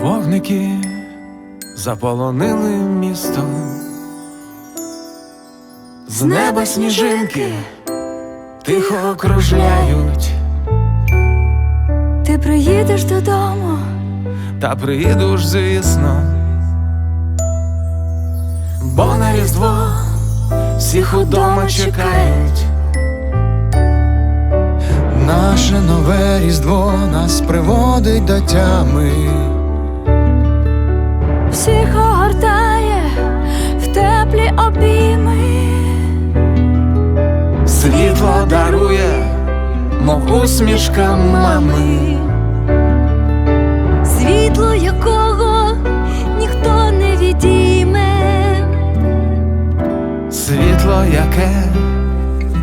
Вогники заполонили місто, з неба сніжинки тихо кружляють, Ти приїдеш додому, та приїду ж, звісно, бо на різдво всіх удома чекають. Наше нове різдво нас приводить до тями. Обійми. Світло дарує, мов усмішка мами. Світло якого ніхто не відійме. Світло, яке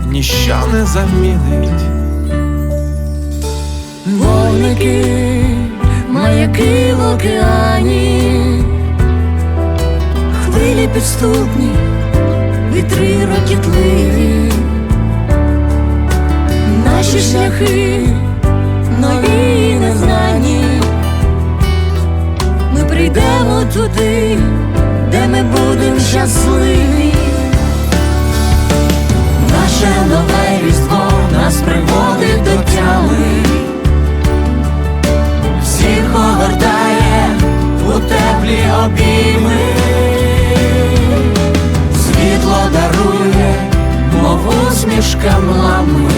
ніщо не замінить. Вогники, Маяки в океані, хвилі підступні, вітри рокітливі, наші шляхи нові і незнані. Ми прийдемо туди, де ми будемо щасливі. Мами.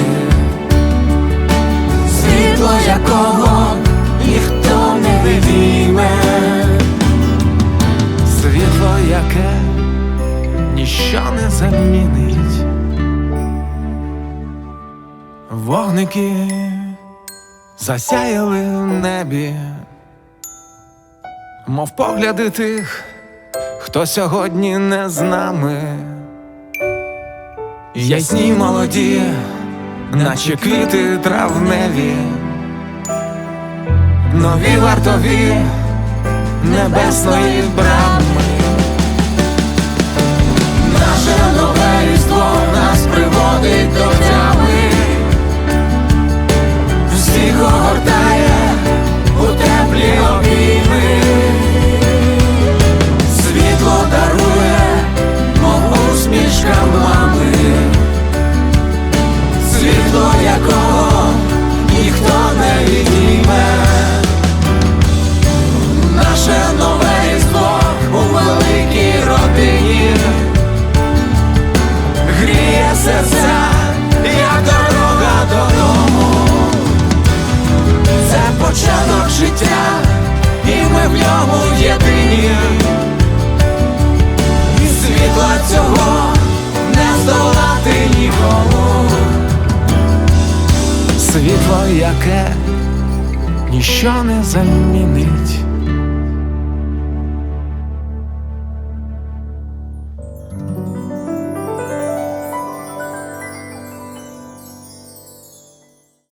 Світло, якого ніхто не видіме. Світло, яке ніщо не замінить. Вогники засяяли в небі, мов погляди тих, хто сьогодні не з нами. Ясні молоді, наче квіти травневі, нові вартові небесної брами. Наше нове ньому єдині. І світла цього не здолати нікому. Світло, яке ніщо не замінить.